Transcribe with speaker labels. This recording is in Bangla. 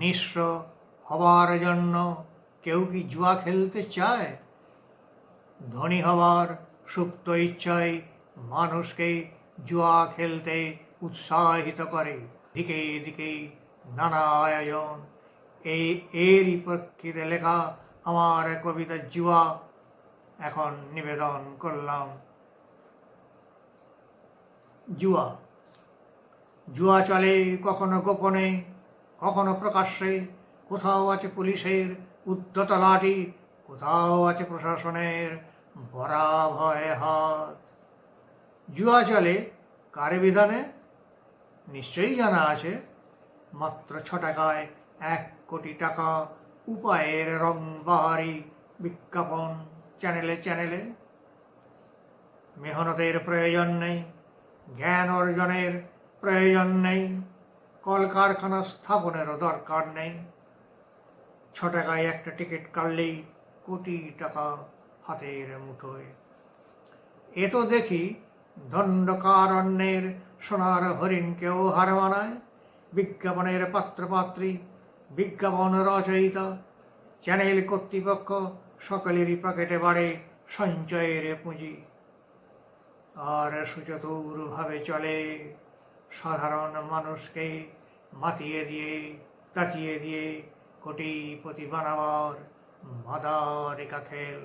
Speaker 1: নিঃস্ব হবার জন্য কেউ কি জুয়া খেলতে চায়? ধনী হবার সুপ্ত ইচ্ছায় মানুষকে জুয়া খেলতে উৎসাহিত করে। দিকে দিকে নানা আয়োজন। এই এরই প্রেক্ষিতে লেখা আমার কবিতা জুয়া। এখন নিবেদন করলাম। জুয়া। জুয়া চলে কখনো গোপনে কখনো প্রকাশ্যে, কোথাও আছে পুলিশের উদ্যত লাঠি কোথাও আছে প্রশাসনের বরা ভয়ে হাত। জুয়া চলে কারে বিধানে? নিশ্চয়ই জানা আছে, মাত্র ছ টাকায় এক কোটি টাকা উপায়ের রং বাহারি বিজ্ঞাপন চ্যানেলে চ্যানেলে। মেহনতের প্রয়োজন নেই, জ্ঞান অর্জনের প্রয়োজন নেই। কলকারখানা স্থাপনেরও দরকার নেই। ছ টাকায় একটা টিকিট কাটলেই কোটি টাকা হাতের মুঠোয়। এ তো দেখি দণ্ডকারণ্যের সোনার হরিণকেও হার মানায়। বিজ্ঞাপনের পাত্রপাত্রী, বিজ্ঞাপন রচয়িতা, চ্যানেল কর্তৃপক্ষ সকলেরই পকেটে বাড়ে সঞ্চয়ের পুঁজি। আর সুচতুরভাবে চলে সাধারণ মানুষকে মাতিয়ে দিয়ে তাচিয়ে দিয়ে কোটিপতি বানাবার মাদারিকা খেল।